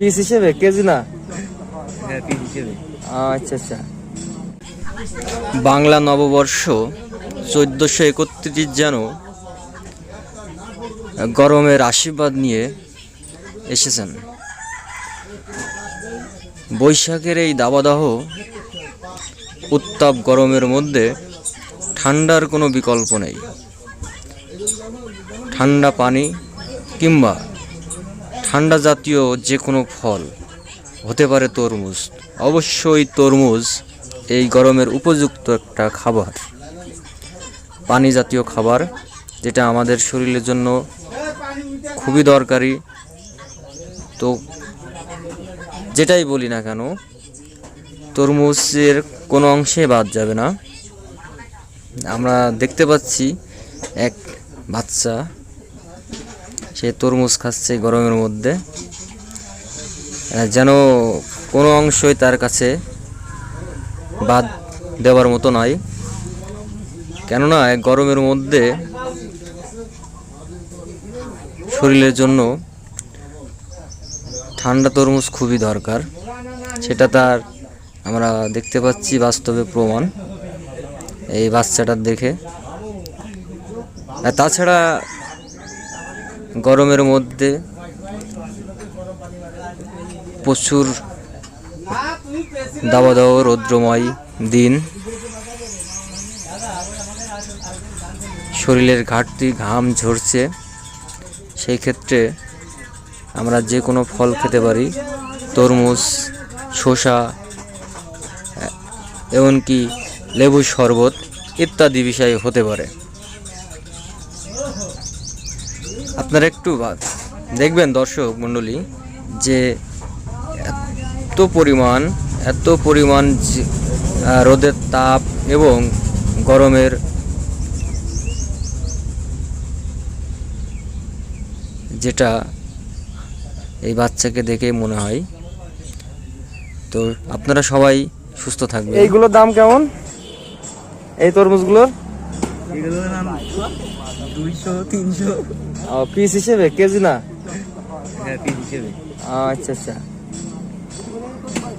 Piece হিসেবে KG না? হ্যাঁ পিস হিসেবে। আচ্ছা আচ্ছা। বাংলা নববর্ষ চোদ্দশো একত্রিশ যেন গরমের আশীর্বাদ নিয়ে এসেছেন। বৈশাখের এই দাবাদাহ উত্তাপ গরমের মধ্যে ঠান্ডার কোনো বিকল্প নেই। ঠান্ডা পানি কিংবা ঠান্ডা জাতীয় যে কোনো ফল, হতে পারে তরমুজ। অবশ্যই তরমুজ এই গরমের উপযুক্ত একটা খাবার। পানি জাতীয় খাবার, যেটা আমাদের শরীরের জন্য খুবই দরকারি। তো যেটাই বলি না কেন, তরমুজের কোনো অংশে বাদ যাবে না। আমরা দেখতে পাচ্ছি এক বাচ্চা সে তরমুজ খাচ্ছে গরমের মধ্যে। যেন কোনো অংশই তার কাছে বাদ দেওয়ার মতো নয় কেননা গরমের মধ্যে শরীরের জন্য ঠান্ডা তরমুজ খুবই দরকার। সেটা তার আমরা দেখতে পাচ্ছি বাস্তবে প্রমাণ এই বাচ্চাটার দেখে। তাছাড়া গরমের মধ্যে প্রচুর দাওয়া রৌদ্রময় দিন। শরীরের ঘাটতি, ঘাম ঝরছে। সেই ক্ষেত্রে আমরা যে কোনো ফল খেতে পারি, তরমুজ, শসা এমনকি লেবু শরবত ইত্যাদি বিষয় হতে পারে। আপনারা একটু দেখবেন দর্শক, মণ্ডলী, যে এত পরিমাণ এত পরিমাণ রোদের তাপ এবং গরমের যেটা এই বাচ্চাকে দেখে মনে হয়। তো আপনারা সবাই সুস্থ থাকবেন। এইগুলোর দাম কেমন? এই তরমুজগুলোর? নাম দুইশো তিনশো। পিস হিসেবে কেজি না? হ্যাঁ পিস হিসেবে। আচ্ছা আচ্ছা।